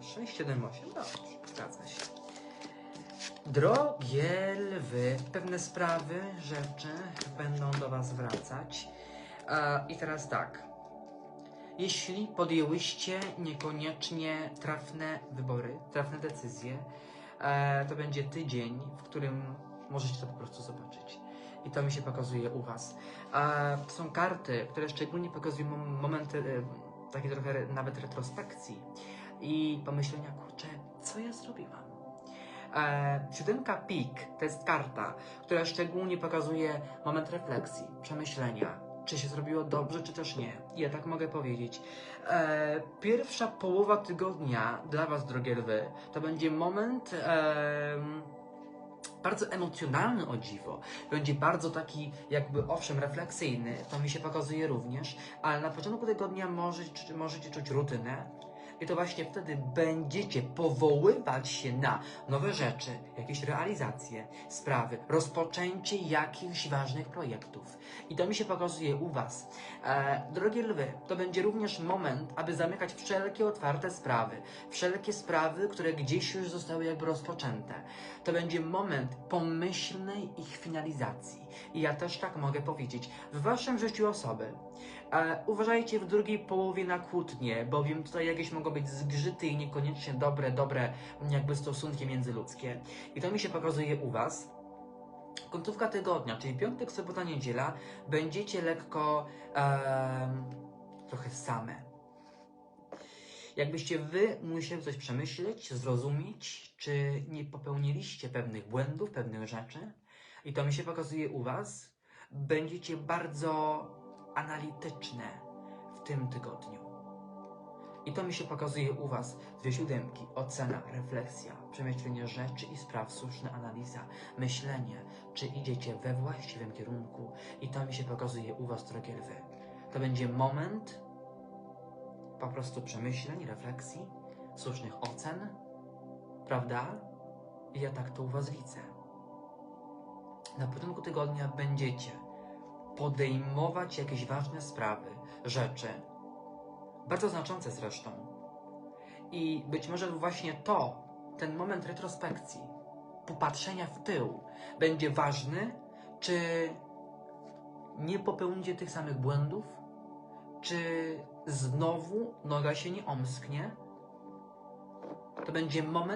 6, 7, 8. No, zgadza się. Drogie lwy, pewne sprawy, rzeczy będą do Was wracać. E, I teraz tak. Jeśli podjęłyście niekoniecznie trafne wybory, trafne decyzje, e, to będzie tydzień, w którym możecie to po prostu zobaczyć. I to mi się pokazuje u Was. E, są karty, które szczególnie pokazują mom- momenty e, takie trochę nawet retrospekcji i pomyślenia, kurczę, co ja zrobiłam? E, siódemka pik to jest karta, która szczególnie pokazuje moment refleksji, przemyślenia, czy się zrobiło dobrze, czy też nie. Ja tak mogę powiedzieć. E, pierwsza połowa tygodnia dla Was, drogie lwy, to będzie moment em, bardzo emocjonalny o dziwo. Będzie bardzo taki, jakby owszem, refleksyjny, to mi się pokazuje również, ale na początku tygodnia możecie, możecie czuć rutynę. I to właśnie wtedy będziecie powoływać się na nowe rzeczy, jakieś realizacje, sprawy, rozpoczęcie jakichś ważnych projektów. I to mi się pokazuje u Was. E, drogie lwy, to będzie również moment, aby zamykać wszelkie otwarte sprawy, wszelkie sprawy, które gdzieś już zostały jakby rozpoczęte. To będzie moment pomyślnej ich finalizacji. I ja też tak mogę powiedzieć. W Waszym życiu osoby E, uważajcie w drugiej połowie na kłótnie, bowiem tutaj jakieś mogą być zgrzyty i niekoniecznie dobre, dobre jakby stosunki międzyludzkie. I to mi się pokazuje u Was. Końcówka tygodnia, czyli piątek, sobota, niedziela, będziecie lekko trochę same. Jakbyście wy musieli coś przemyśleć, zrozumieć, czy nie popełniliście pewnych błędów, pewnych rzeczy, i to mi się pokazuje u Was, będziecie bardzo analityczne w tym tygodniu. I to mi się pokazuje u Was. Dwie siódemki, ocena, refleksja, przemyślenie rzeczy i spraw, słuszna analiza, myślenie, czy idziecie we właściwym kierunku. I to mi się pokazuje u Was, drogie lwy. To będzie moment po prostu przemyśleń, refleksji, słusznych ocen, prawda? I ja tak to u Was widzę. Na początku tygodnia będziecie podejmować jakieś ważne sprawy, rzeczy, bardzo znaczące zresztą. I być może właśnie to, ten moment retrospekcji, popatrzenia w tył, będzie ważny, czy nie popełnicie tych samych błędów, czy znowu noga się nie omsknie. To będzie moment,